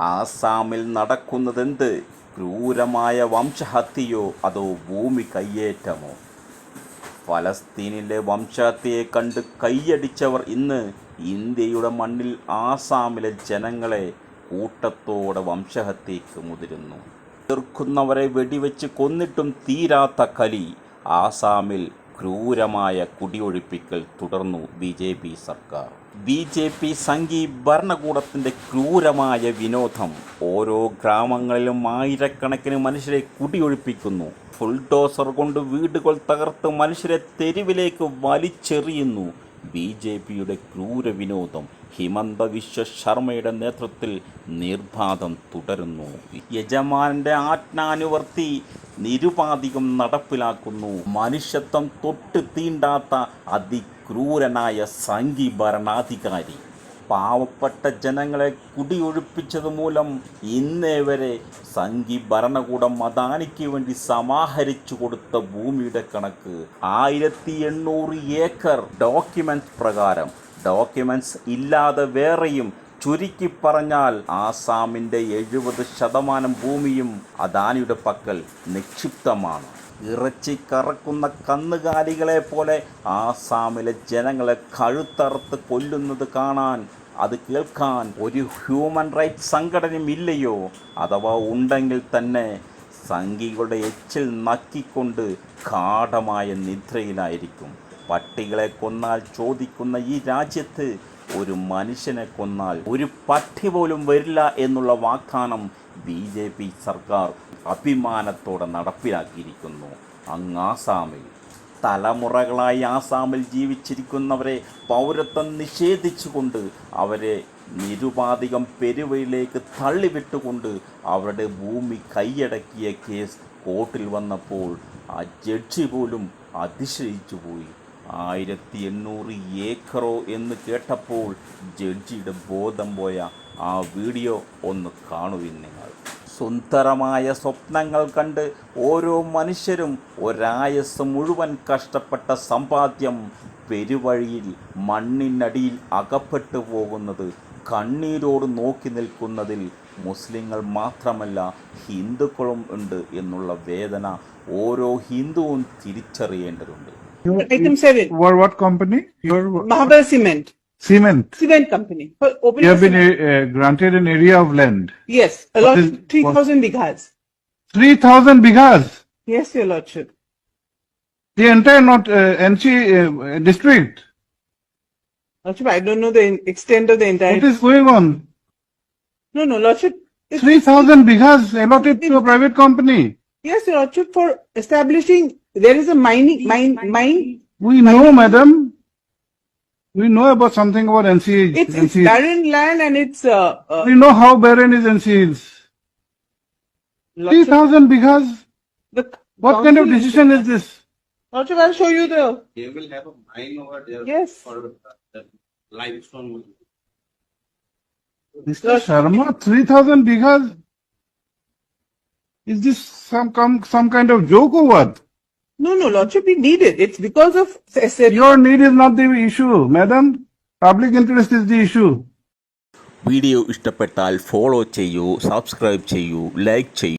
ആസാമിൽ നടക്കുന്നതെന്ത്? ക്രൂരമായ വംശഹത്യയോ അതോ ഭൂമി കയ്യേറ്റമോ? ഫലസ്തീനിലെ വംശഹത്യയെ കണ്ട് കൈയടിച്ചവർ ഇന്ന് ഇന്ത്യയുടെ മണ്ണിൽ ആസാമിലെ ജനങ്ങളെ കൂട്ടത്തോടെ വംശഹത്യയ്ക്ക് മുതിരുന്നു. എതിർക്കുന്നവരെ വെടിവെച്ച് കൊന്നിട്ടും തീരാത്ത കലി ആസാമിൽ ക്രൂരമായ കുടിയൊഴിപ്പിക്കൽ തുടർന്നു ബി സർക്കാർ. ബി ജെ പി സംഘി ഭരണകൂടത്തിന്റെ ക്രൂരമായ വിനോദം ഓരോ ഗ്രാമങ്ങളിലും ആയിരക്കണക്കിന് മനുഷ്യരെ കുടിയൊഴിപ്പിക്കുന്നു. ഫുൾഡോസർ കൊണ്ട് വീടുകൾ തകർത്ത് മനുഷ്യരെ തെരുവിലേക്ക് വലിച്ചെറിയുന്നു. ബി ജെ പിയുടെ ക്രൂര വിനോദം ഹിമന്ത വിശ്വ ശർമ്മയുടെ നേതൃത്വത്തിൽ നിർബാധം തുടരുന്നു. യജമാനന്റെ ആജ്ഞാനുവർത്തി നിരുപാധികം നടപ്പിലാക്കുന്നു. മനുഷ്യത്വം തൊട്ട് തീണ്ടാത്ത അതിക്രൂരനായ സംഘി ഭരണാധികാരി. പാവപ്പെട്ട ജനങ്ങളെ കുടിയൊഴിപ്പിച്ചത് മൂലം ഇന്നേ വരെ സംഘി ഭരണകൂടം അദാനിക്ക് വേണ്ടി സമാഹരിച്ചു കൊടുത്ത ഭൂമിയുടെ കണക്ക് ആയിരത്തി എണ്ണൂറ് ഏക്കർ ഡോക്യുമെന്റ് പ്രകാരം. ഡോക്യുമെന്റ്സ് ഇല്ലാതെ വേറെയും ചുരുക്കി പറഞ്ഞാൽ ആസാമിന്റെ എഴുപത് ശതമാനം ഭൂമിയും അദാനിയുടെ പക്കൽ നിക്ഷിപ്തമാണ്. ഇറച്ചി കറക്കുന്ന കന്നുകാലികളെ പോലെ ആസാമിലെ ജനങ്ങളെ കഴുത്തറുത്ത് കൊല്ലുന്നത് കാണാൻ അത് കേൾക്കാൻ ഒരു ഹ്യൂമൻ റൈറ്റ്സ് സംഘടനയും ഇല്ലയോ അഥവാ ഉണ്ടെങ്കിൽ തന്നെ സംഘികളുടെ എച്ചിൽ നക്കിക്കൊണ്ട് ഗാഠമായ നിദ്രയിലായിരിക്കും. പട്ടികളെ കൊന്നാൽ ചോദിക്കുന്ന ഈ രാജ്യത്ത് ഒരു മനുഷ്യനെ കൊന്നാൽ ഒരു പട്ടി പോലും വരില്ല എന്നുള്ള വാഗ്ദാനം ബി ജെ പി സർക്കാർ അഭിമാനത്തോടെ നടപ്പിലാക്കിയിരിക്കുന്നു. അങ്ങ് ആസാമിൽ തലമുറകളായി ആസാമിൽ ജീവിച്ചിരിക്കുന്നവരെ പൗരത്വം നിഷേധിച്ചുകൊണ്ട് അവരെ നിരുപാധികം പെരുവയിലേക്ക് തള്ളിവിട്ടുകൊണ്ട് അവരുടെ ഭൂമി കൈയടക്കിയ കേസ് കോർട്ടിൽ വന്നപ്പോൾ ആ ജഡ്ജി പോലും അതിശയിച്ചു പോയി. ആയിരത്തി എണ്ണൂറ് ഏക്കറോ എന്ന് കേട്ടപ്പോൾ ജഡ്ജിയുടെ ബോധം പോയ ആ വീഡിയോ ഒന്ന് കാണുവിൻ നിങ്ങൾ. സുന്ദരമായ സ്വപ്നങ്ങൾ കണ്ട് ഓരോ മനുഷ്യരും ഒരായസ് മുഴുവൻ കഷ്ടപ്പെട്ട സമ്പാദ്യം പെരുവഴിയിൽ മണ്ണിനടിയിൽ അകപ്പെട്ടു പോകുന്നത് കണ്ണീരോട് നോക്കി നിൽക്കുന്നതിൽ മുസ്ലിങ്ങൾ മാത്രമല്ല ഹിന്ദുക്കളും ഉണ്ട് എന്നുള്ള വേദന ഓരോ ഹിന്ദുവും തിരിച്ചറിയേണ്ടതുണ്ട്. Item seven, What, what company? Your Cement, cement. cement company. For You have been cement- uh, granted an area of land. Yes, a What lot, is- three bighas. 3,000 bighas. Yes, your lordship. The entire not uh, NC uh, district. Lordship, I don't know the in- extent of the entire. What is going on? No, no, lordship. it's- 3,000 bighas allotted to a private company. Yes, your lordship, for establishing, there is a mining, mine, mine. We know, madam. We know about something about NC. It's, it's NC. barren land and it's, uh, uh, We know how barren is NC is. lordship, 3,000 bighas. the What kind of decision is this? Lordship, I'll show you the, They will have a mine over there. Yes. For the limestone. Mr. Sharma, 3,000 bighas? Is this some, some, some kind of joke or what? no, no, lordship, we need it. It's because of, Your need is not the issue, madam. Public interest is the issue. Video ഇഷ്ടപ്പെട്ടാൽ follow ചെയ്യൂ subscribe ചെയ്യൂ like ചെയ്യൂ